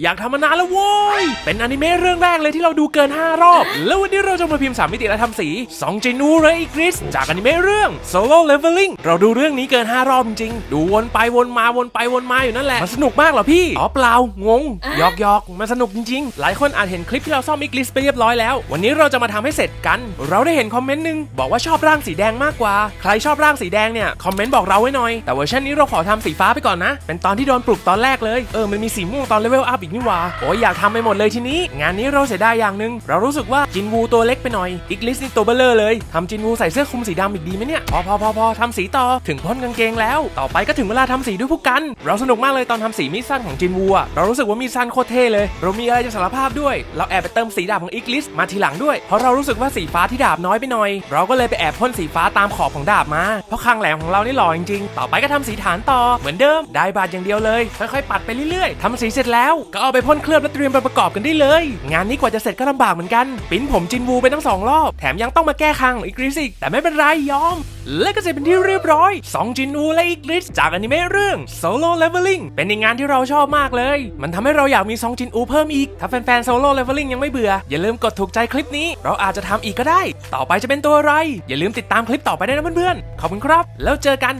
อยากทำมานานแล้วโว้ย เป็นอนิเมะเรื่องแรกเลยที่เราดูเกิน 5 รอบ แล้ววันนี้เราจะมาพิมพ์ 3 มิติและทำสีสองจินูเรอีกริส จากอนิเมะเรื่อง Solo Leveling เราดูเรื่องนี้เกิน 5 รอบจริงๆดูวนไปวนมาวนไปวนมาอยู่นั่นแหละ มันสนุกมากเหรอพี่ อ๋อเปล่า งงหยอกหยอกมันสนุกจริง ๆ หลายคนอาจเห็นคลิปที่เราซ่อมอีกริสไปเรียบร้อยแล้ว วันนี้เราจะมาทำให้เสร็จกัน เราได้เห็นคอมเมนต์หนึงบอกว่าชอบร่างสีแดงมากกว่า ใครชอบร่างสีแดงเนี่ยคอมเมนต์บอกเราไว้หน่อย แต่เวอร์ชันนี้เราขอทำสีฟ้าไปก่อนนะ เป็นตอนที่โดนปลุกตอนแรกเลย เออมันมีสีม่วงตอนเลเวลอัพอีกนี่หว่าโอ้ยอยากทำไปหมดเลยทีนี้ งานนี้เราเสียดายอย่างหนึ่งเรารู้สึกว่าจินวูตัวเล็กไปหน่อยอีกลิสนี่ตัวเบลเลอร์เลยทำจินวูใส่เสื้อคลุมสีดำอีกดีไหมเนี่ยพอพอพอพอทำสีต่อถึงพ้นกางเกงแล้ว ต่อไปก็ถึงเวลาทำสีด้วยผู้กัน เราสนุกมากเลยตอนทำสีมีดสั้นของจินวูอะเรารู้สึกว่ามีสั้นโคตรเท่เลย เรามีอะไรจะสารภาพด้วย เราแอบไปเติมสีดาบของอีกลิสมาทีหลังด้วยเพราะเรารู้สึกว่าสีฟ้าที่ดาบน้อยไปหน่อย เราก็เลยไปแอบพ่นสีฟ้าตามขอบของดาบมา เพราะคางแหลมของเรานี่หล่อจริงๆต่อไปก็ทำสีฐานต่อเหมือนเดิมได้บาดอย่างเดียวเลยค่อยๆปัดไปเรื่อยๆทำสีเสร็จแล้วก็เอาไปพ่นเคลือบและเตรียมไปประกอบกันได้เลย งานนี้กว่าจะเสร็จก็ลำบากเหมือนกัน ปิ้นผมจินวูไปทั้งสองรอบ แถมยังต้องมาแก้คางของอีกริสอีกแต่ไม่เป็นไรยอม และก็เสร็จเป็นที่เรียบร้อยสองจินวูและอีกริสจากอนิเมะเรื่อง Solo Leveling เป็นอีกงานที่เราชอบมากเลย มันทำให้เราอยากมีซองจินอูเพิ่มอีก ถ้าแฟนๆ Solo Leveling ยังไม่เบื่อ อย่าลืมกดถูกใจคลิปนี้ เราอาจจะทำอีกก็ได้ ต่อไปจะเป็นตัวอะไร อย่าลืมติดตามคลิปต่อไปด้วยนะเพื่อนๆขอบคุณครับ แล้วเจอกัน